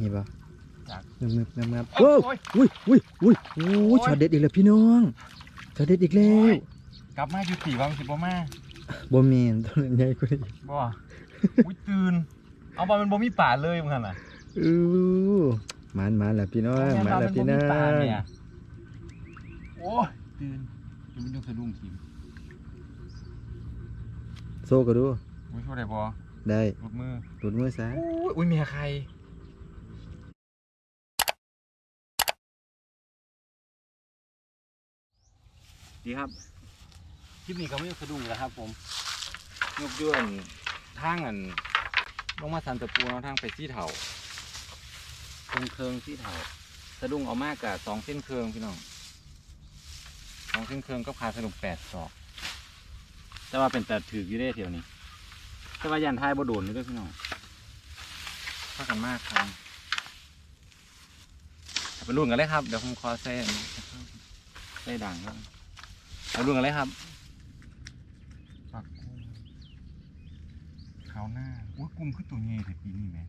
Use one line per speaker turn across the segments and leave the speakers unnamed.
นี่บ่
จาก
งึบงึบงึบงึบ
โอ้
โอ้
ย
อุ้ยอุ้ยอุ้ยอุ้
โอ้
ย
ย
ช็อตเด็ดอีกแล้วพี่น้องช็อตเด็ดอีกแล้
โอ้
วย
กลับมาอยู่ตีวังสิบ่มา
บ่แม่นตัวนั้นใหญ่กว่านี้
บ่อุ้ยตื่นเอาบ่มันบ่มีป่าเลยมึงหั่นน่ะ
อู้หมานหมานแล้วพี่น้อง
แม่
หมาน
ว่า
แล้ว
มัน
พี่
บ่
น้
มี
อง
ป่าเนี่ยโอ้ยตื่นเดี๋ยวมันยังสะดุ้งทีม
โซ่ก็ดู
อุ้ยโทษได้บ่
ได้
รุดมือ
หลุดมือซะ
อุ้ยอุ้ยเมียใคร ดีครับคลิปนี้ก็ไม่สะดุ้งแล้วครับ ผมยกย้อนทางอันลงมาสันตะปูเนาะทางไปที่เถาเคิงเคิงที่เถาสะดุ้งเอามากกับสองเส้นเคิงพี่น้องสองเส้นเคิงก็พาสนุกแปดศอกแต่ว่าเป็นแต่ถืออยู่ได้เที่ยวนี้แต่ว่ายันท้ายบ่โดนนี่ด้วยพี่น้องพากันมากครับไปรุ่นกันเลยครับ เดี๋ยวผมขอใส่อันนี้นะครับใส่ด่างครับ ไปรุ่นกันเลยครับปักกุ้งขาวหน้าอุ้ยกุ้งคือตัวใหญ่แต่ปีนี้แหม่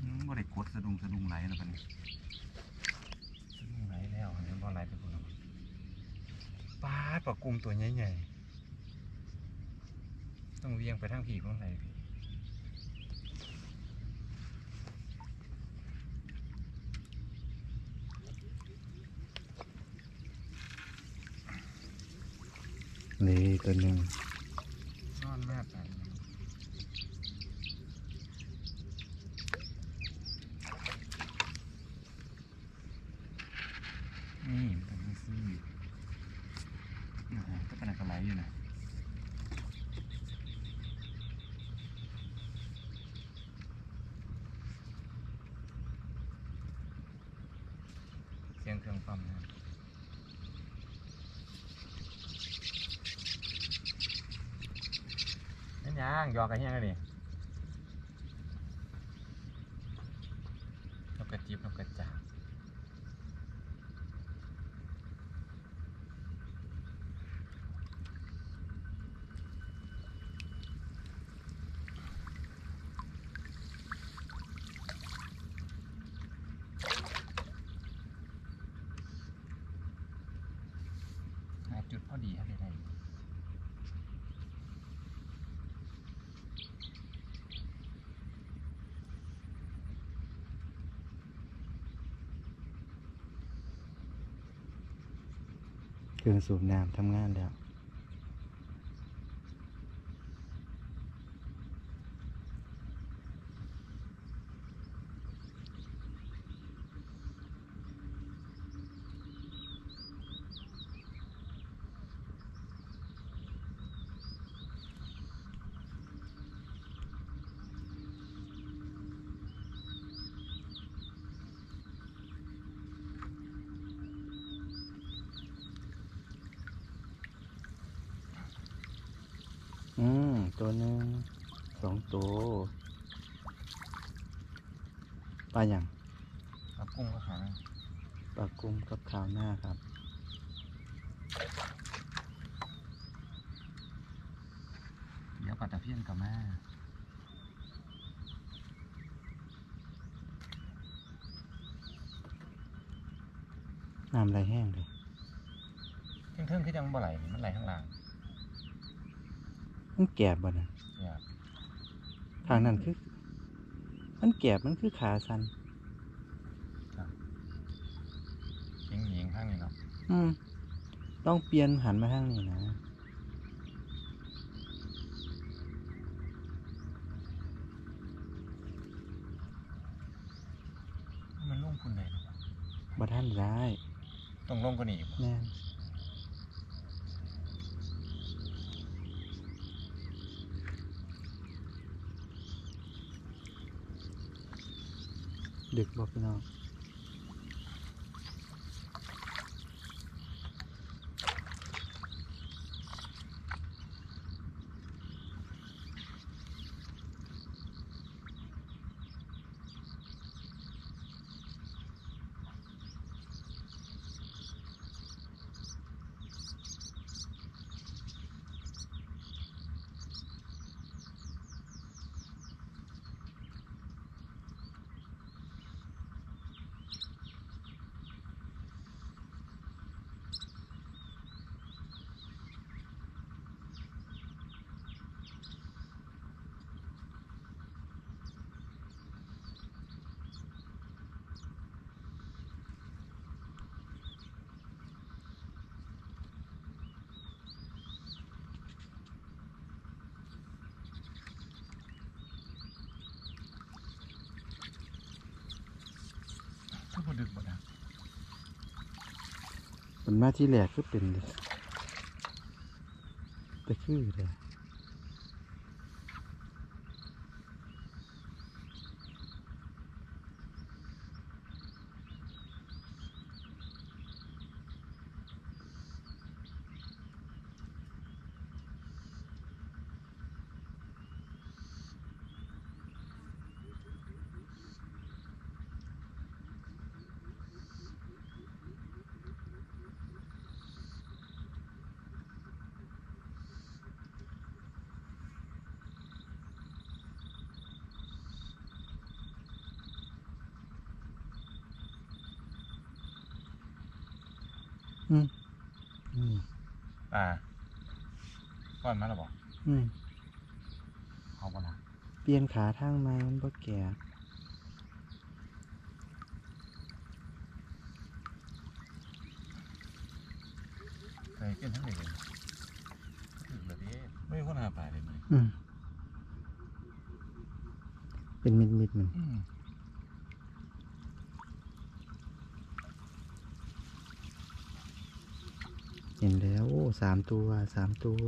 อืมบ่ได้กดสะดุงสะดุงไหลแล้วปะเนี่ยสะดุงไหลแล้วเดี๋ยวบ่ไหลไปพุ่นแล้วปาดปักกุ้งตัวใหญ่ๆต้องเวียงไปทางผีของไหลพี่
นี่ตัวหนึง
นอนมากไปนี่มันเป็นซี่นะก็เป็นอะไรอยู่นะ เสียงเครื่องปั๊มนะ นั่นยังยอกกันยังไงนี่กกระจิบนกกระจาบหาจุดพอดีอะไรได้อยู่
เครื่องสูบน้ำทำงานแล้ว อืม ตัวหนึ่งสองตัวปลาอย่าง
เอากุ้งก็หา
ปลากุ้งกับข้าวหน้าครับ
เดี๋ยวปลาตะเพียนกับแม่
น้ำไหลแห้งเลย
เทิงๆคือยังบ่ไหลนี่มันไหลข้างล่าง
มันแกบบ่นะ
เนี่ย
ทางนั้นคือ มันแกบมันคือขาสัน
ยิงยิงข้างนี้เนาะ
อืมต้องเปลี่ยนหันมาทางนี้นะ
มันลงพุ่นไหนเนาะ
บ่ท่านร้าย
ต้องลงกว่านี้อีกบ่
แน่น ดึกบอกพี่น้อง มันมาที่แหลกก็เป็นแต่คือเลย อืม
ป่าก้อนมาแล้วบอก
อืม
เอาปะล่ะ
เปลี่ยนขาทางไม้มันบ่แก่
เคยเป็นทั้งเด็กเลยถึงแบบนี้ไม่มีคนหาป่าเลยไหม
อืมเป็นมิดมิดๆมัน
อืม
เห็นแล้วโอ้สามตัวสามตัว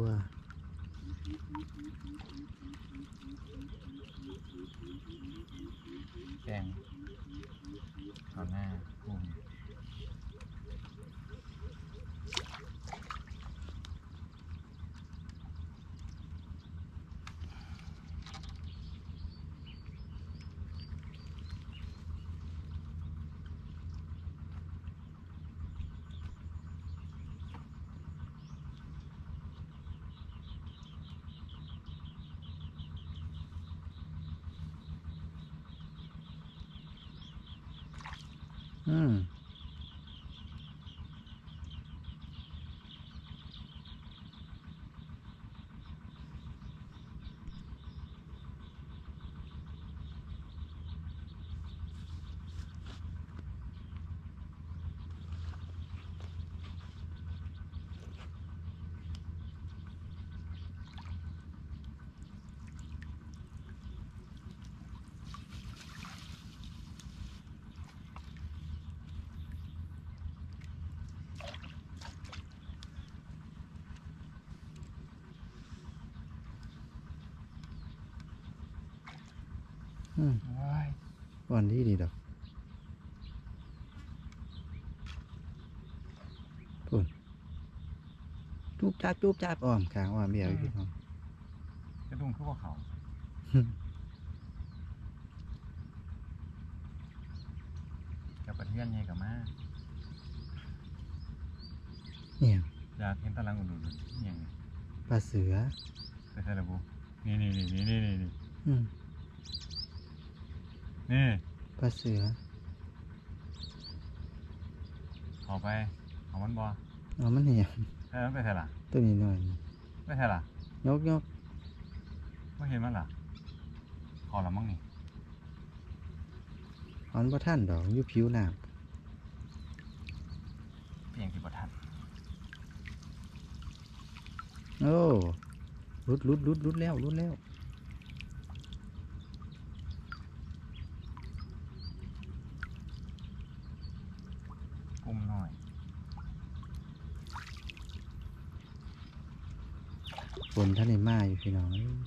แดงเอาหน้ากุ้ ง
อืมอืม
ว้าย
วันที่ดีดอกพูนจูบจับจูบจับอ้อมขางอ้อมเบี้ยวอยู่พี่น้อง
กระดุมคือว่าเขากับประเทียนไงกับมา
เนี่ย
อยากเห็นตารางอุ่นๆนี่ยังไง
ปลาเสือ
ไปใส่ระบุนี่นี่นี่นี่นี่นี่ นี่
อืม
นี่
ปลาเสือ
ขอไปเอามันบอ
เอามันเหี่ย
เออมันไปใส่ละ
ตัวนี้หน่อย
ไปใส่ละ
ยกยก
ไม่เห็นมันล่ะขอละมั้งนี่
เออนบ่ท่านดอกอยู่ผิวน้
เพียงที่ประทันำ
โอ้รุดรุดรุดรุดแล้วรุดแล้ว
กุ้มหน่อย
ฝ นท่านในมาอยู่พี่น้องอ้ย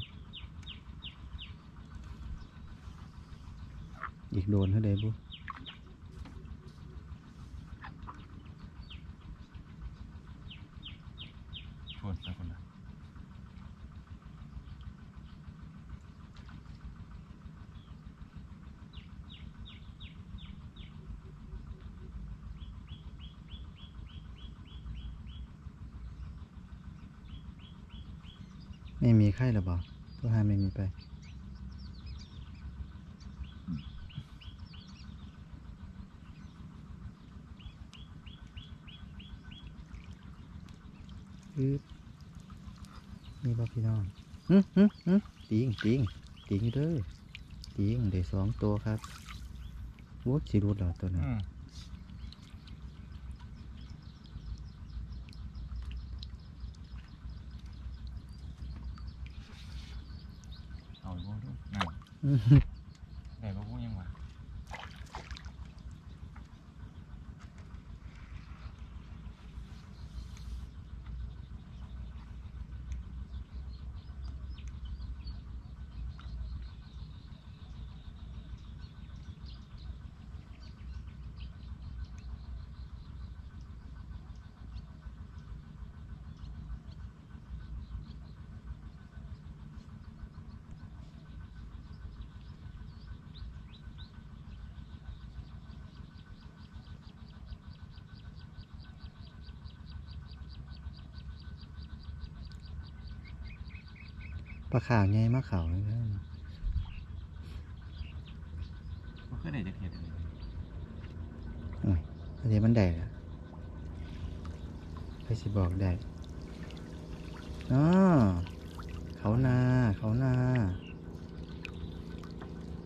อีกโดนเท่าใดบุ
ชวนไปคนละ
ไม่มีไข้หรอบอกตัวหาไม่มีไป นี่บ่พี่น้องหึหึหึติงติงติงอยู่เด้อติงเดี๋ยวสองตัวครับโว้สิรูดเหรอตัวนั้น
อืม เอาอีกบ่ดูนั่น
อื้อหือ
ได้บ่พูดยังวะ
ปลาขาวใหญ่มากขาวเลยนะ
มันคือได้จะเห็ดเลย
อันนี้มันได้ละไปสิบอกได้อ๋อเขานาเขานา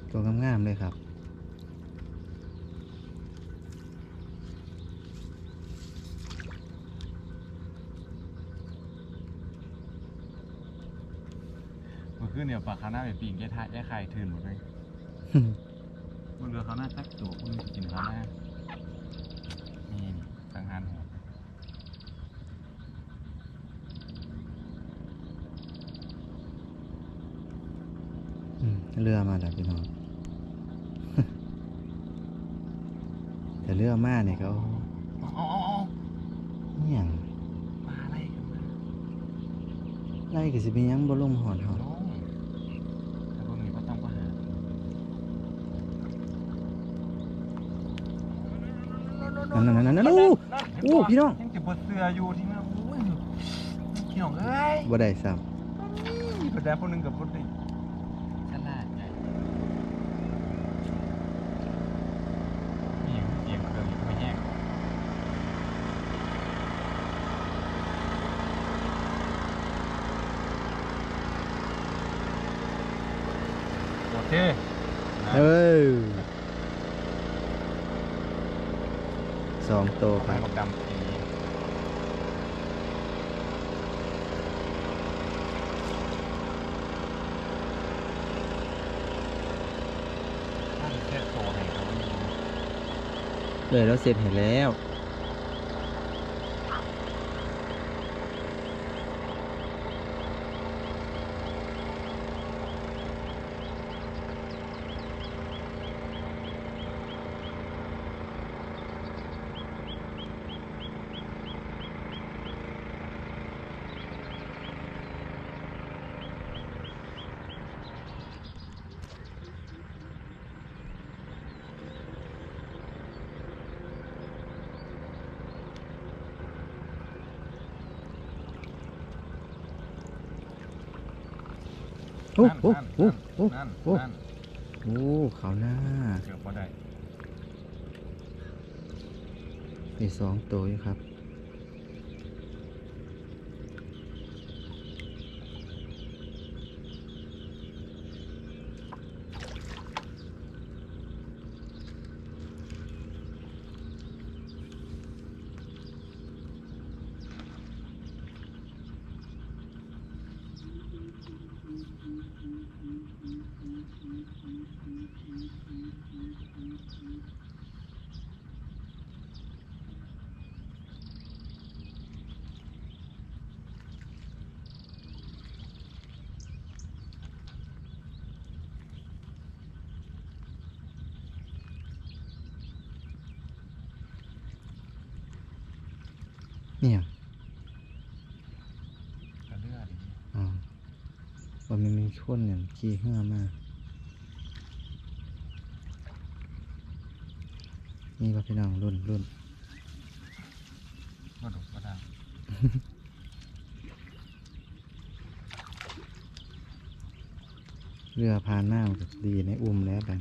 ตัวงามๆเลยครับ
มันคือเนี่ยปลาคาหน้าไปปีงแย่ทายแย่ไข่ทืนหมดเลยมันเรือเขาหน้าสักตัวคุณจะกินเขาหน้านี่สังหารหัว
อืมเรือมาแล้วพี่น้องแต่เรือมาเนี่ยเขา
อ๋ออ๋ออ๋อ
อหย่าง
ปลาอะไรกันมา
ไล่ก็สิเป็นหยังบ่ลงหอดหอด
น้องแต่พวกนี้ก็ต้องประหาร
นั่นนั่นนั่นนั่นโอ้โอ้พี่น้อง
ยังจะบดเสืออยู่ที่นั่นโอ้ยพี่น้องเอ้ย
บ่ได้ซ้
นี่ตัวแดงคนหนึ่งกับบดดิขนาดใหญ่นี่เสียงเครื่องอยู่ไม่แห้งโอเคำ
เออ สองโตว
ไป
ครับ
กับดำปีถ้าเซ็ตโตให้เขาไม่มี
เลยแล้วเสร็จเห็นแล้ว โอ้โอ้โอ้โอ้
นั่น
โอ้
นั่น
โอ้เขาหน้า
เกือบพอได้
มีสองตัวอยู่ครับ เนี่ย
กระเลือด
อ๋อว่ามันมีคนเนี่ยขี่เหือมานี่ว่าพี่น้องรุ่นรุ่น
มาดุมาดัง
เรือพานหน้ามันก็ดีในอุ้มแล้วกัน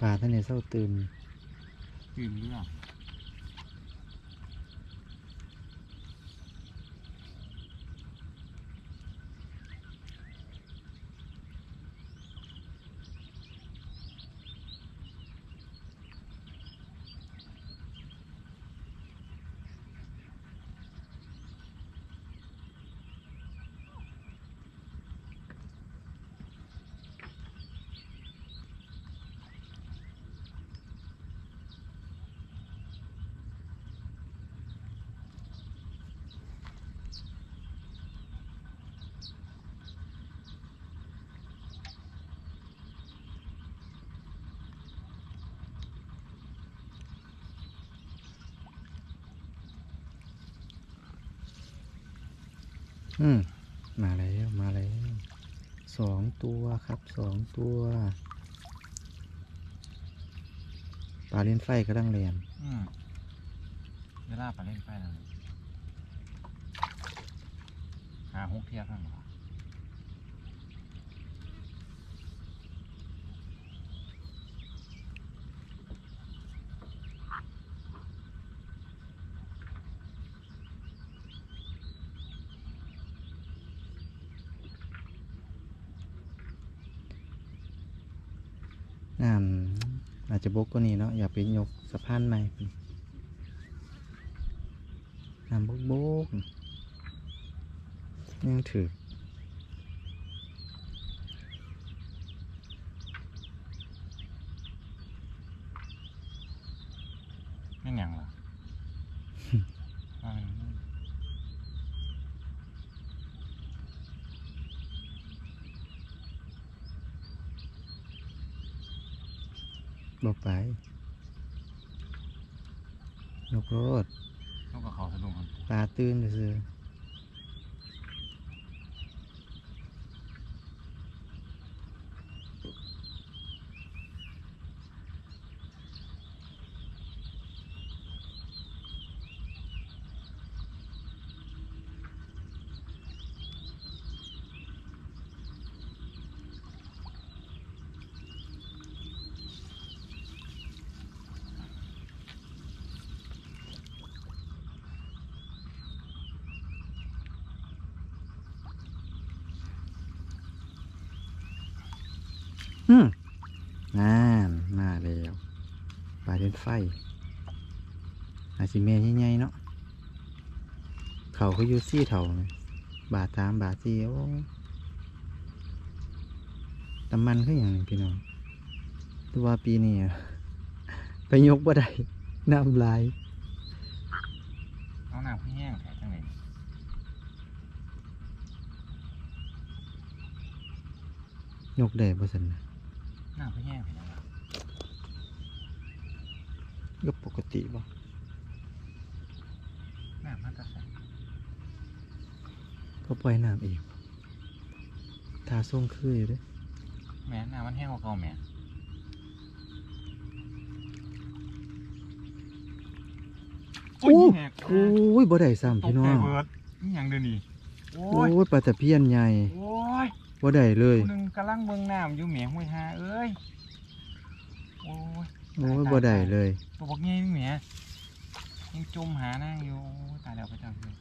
ปลาท่านเนี่ยเศร้าตื่น
ตื่นหรื่อง
อืมมาแล้วมาแล้วสองตัวครับสองตัวปลาเล่นไฟกำลังเรียน
อืมเวลาปลาเล่นไฟแล้วนี่หาหกเทียบนั่นหรอ
น้ำอา จะบกก็นี่เนาะอย่าไปยกสะพานใหม่นน้ำบกบกยังถือ
ไม่นหยังหรอว่ามัน
บอกไปยกรถ
ต้องกับเขาสะดุ้งคน
ปลาตื่นซื่ ออืมนั่นมาแล้วปลาเล่นไฟอาสิเมยใหญ่ๆเนาะเขาเขาอยู่ซี่เท่าเลยบาทสามบาทสี่โอ้ตำมันคืออย่างนี้พี่น้องตัวาปีนี้อะไปยกบ่ได้น้ำลาย
เอาน้ำพี่แห้งแท้จังไหน
ยกได้บ่สันนะ
น้ำพี่แห้งแท้จังไหน
ก็ปกติบ่
น้ำมันจะใส่
ก็ปล่อยน้ำเองทาส่งคืออยู่เด้วย
แม่น้ำมันแห้งกว่าเก่าแม่โอ้ยแหก
โอ้ยบ่ได้ซ้ำ
ตก
พี่น้อ
ใจ
ง
เบิดนี่ยังเดี๋ยวนี้โอ้
โอ้
ย
ยปลาตะเพียนใหญ่
โอ้ย
บ่ได้เลย
ผู้หนึงกำลังเบิ่งน้ำอยู่เหมียห้วยหาเอ้ยโอ้ย
โอ้ยบ่ได้เลย
ตัวบอกงี้เหมียยังจมหานั่งอยู่โอ้ยตายแล้วพระเจ้าคือ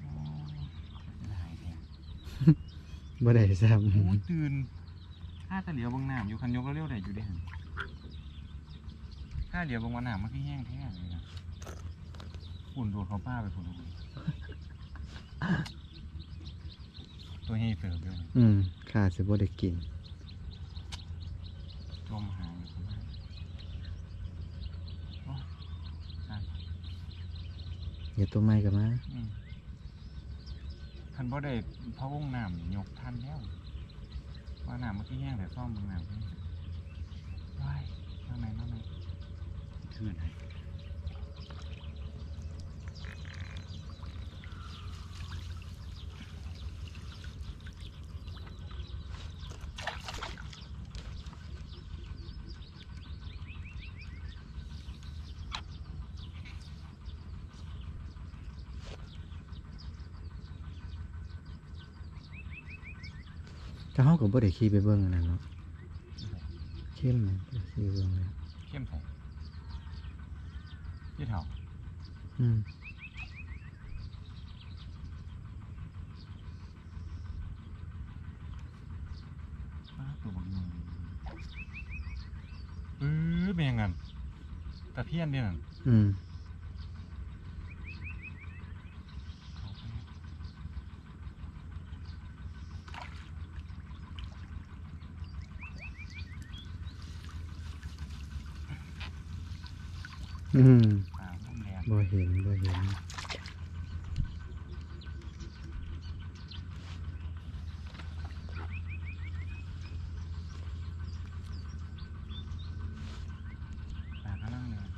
โอ้ยจะหายแท้
บ่ได้ซ้
โอ้ยตื่นถ้าจะเหลียวเบางน้ำอยู่คันยกแล้วเร็วได้อยู่เด้หั่นถ้าเหลียวเบางวันน้ำมันคือแห้งแท้เลยนะฝุ่นโดดเขาป้าไปฝุ่นโดด ตัวเฮเสิร์ฟด้วยำ
อืมข้าสิบ่ได้กิน
จมหาอยู่ข้างล่างโอ้ยสั่น
อย่าตัวใหม่ก็มา
อืมคันบ่ได้พระวงน้ำยกทันแล้วว่าน้ำมันคือแห้งแต่ซ่อมเบางน้ำคือว้ายมาไหนมาไหนคืนให้
ถ้าเฮาก็บ่ได้ขี่ไปเบิ่งอันนั้นเนาะเข้มนะบ่ได้ขี่ไปเบิ่งเลย
เข้มใส่ยี่เถา
อืม
อ้าวตัวบักหนึ่งเออเป็นยังไงตะเพียนเดียวนั่น
อืม
เขาไป
อืม
ตาพุ่มแดง
บ่เห็นบ่เห็น
ตาข้างล่างเลย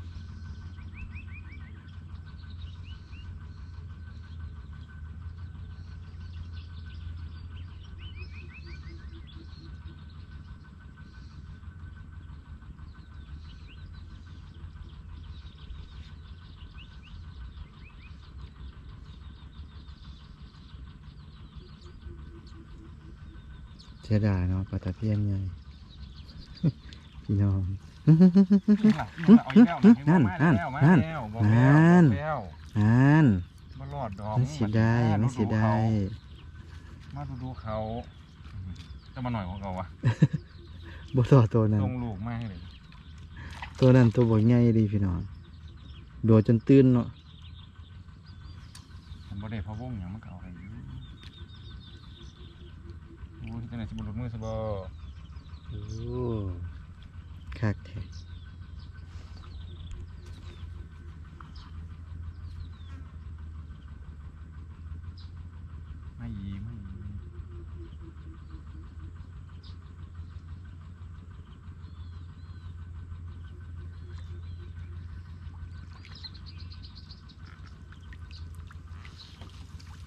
สียดายเนาะปลาตะเพียนใหญ่พี่น้อง
นี่ล่ะนี่ล่ะเอาอีกแล้วะ
นั่น
มาแล้วมา
นั่น
แล้วบอก
นั่
แล้ว
น
บอกแล้ว
อ่าน
มารอดดอก
ไม่เสียดายไม่เสียดาย
มาดูดูเขาจะมาหน่อยของเขาวะ
บ่ต่อตัวนั้น
ลงลูกมากเลย
ตัวนั้นตัวบ่ใหญ่ดีพี่น้องโดดจนตื่นเนาะ
มันบ่ได้พะวงอย่างมันเก่าอะไร อยู่โอ้ยจังไหนสิบุรุษมือซะบ่
โอ้คักแท้
ไม่ยีไม่ยี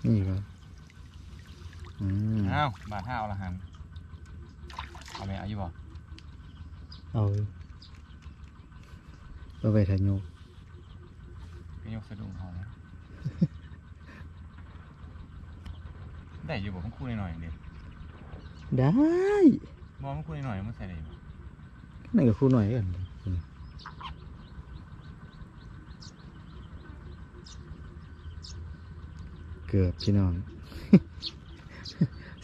นี่บ่อืม
อ้าวบาทห้าเอาละหันเอาไหมเอาอยู่บ่
เอาเอาไปทานโยก
ก็ยกสะดุ้งเขาแล้วได้อยู่บ่มันคู่หน่อยๆเดียว
ได้
มองมันคู่หน่อยๆมันใส่ได้บ่
นั่นก็ครู่หน่อยกันเกือบพี่น้องเ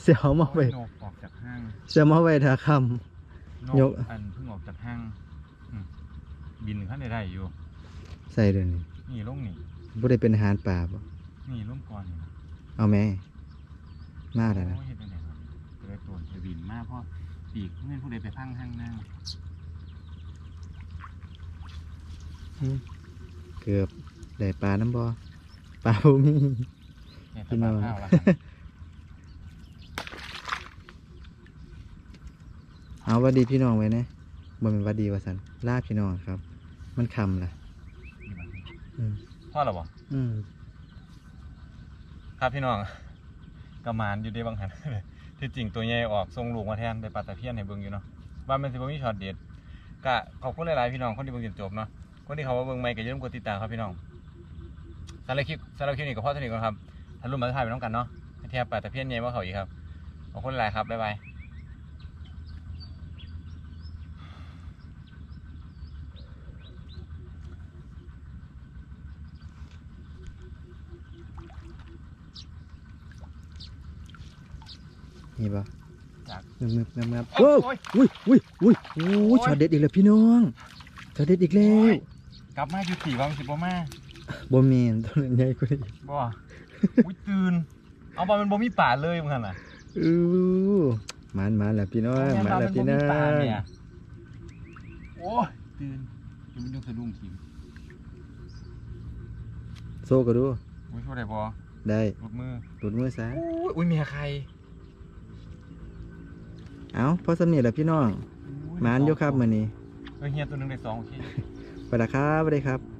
สียวมาไป
นกออกจากห้าง
เสียวมาไปทาค
น
ย
ก
ก
อันเพิ่งออกจากห้างอืมบินขั้นได้ได้อยู่ำ
ใส่เดี๋ยวนี้
นี่ลงนี่
บ่ได้เป็นอาหารป่าบ่
นี่ลงก่อนนี่นะ
เอาแม่มาแล้วนะ
โอ้ยเห็นได้ไงครับจะได้ตัวจะบินมากเพราะปีกไม่ผู้ใดไปพังห้างหน้า
เกือบได้ปลาน้ำบ่ปลาบ่มี
เนี่ย
พี่
ตะ
น้
บา
อง
ข้าวละ
เอาหวัดดีพี่น้องไว้นะบ่เป็นหวัดดีว่าซั่นลาพี่น้องครับ มันคำล่ะ อืม
พ่อเหรอบ่
อืม
ครับพี่น้องกระมานอยู่ได้บางหัน ที่จริงตัวใหญ่ออกทรงลูกมาแทนได้ปลาตะเพียนให้เบิ่งอยู่เนาะว่ามันสิบ่มีช็อตเด็ดก็ขอบคุณหลายๆพี่น้องคนที่เบิ่งจนจบเนาะคนที่เขามาเบิ่งใหม่ก็อย่าลืมกดติดตามครับพี่น้องสำหรับคลิปสำหรับคลิปนี้ก็พอเท่านี้ก่อนครับถ้ารุ่นมาถ่ายไปน้องกันเนาะให้เทียบปลาตะเพียนใหญ่ว่าเขาอีกครับขอบคุณหลายครับบ๊ายบาย
นี่บ่
จาก
มึบๆงับๆ
โอ้
โอ้
ย
อุ้ยอุ้ยอุ้ยโอ้
โอ้ย
ช็อตเด็ดอีกแล้วพี่น้องช็อตเด็ดอีกแล้ว
กลับมาอยู่สี่วันสิบ่มา
บ่แม่นตัวนั้นใหญ่กว่านี้
บ่อุ้ยตื่น เอาบอลมันบ่มีป่าเลยมึงหั่นน่ะ
อู้มานมาแล้วพี่น้องมาแล้วพี่น้อ
บ่มีป่า
ง
เนี่ยโอ้ยตื่นจะมันดูสะดุ้งขิง
โซ่ก็ดู
อุ้ยช่วยได้บ่
ได้
หลุดมือ
หลุดมือซะ
อุ้ยอุ้ยเมียใคร
เอาพอสำเนียแล้วพี่น้อง
อุ้
มานอยู่ครับมื้อนี้
เออเฮียตัวหนึงได้สองโอเค
ไปละครับสวัสดีครับ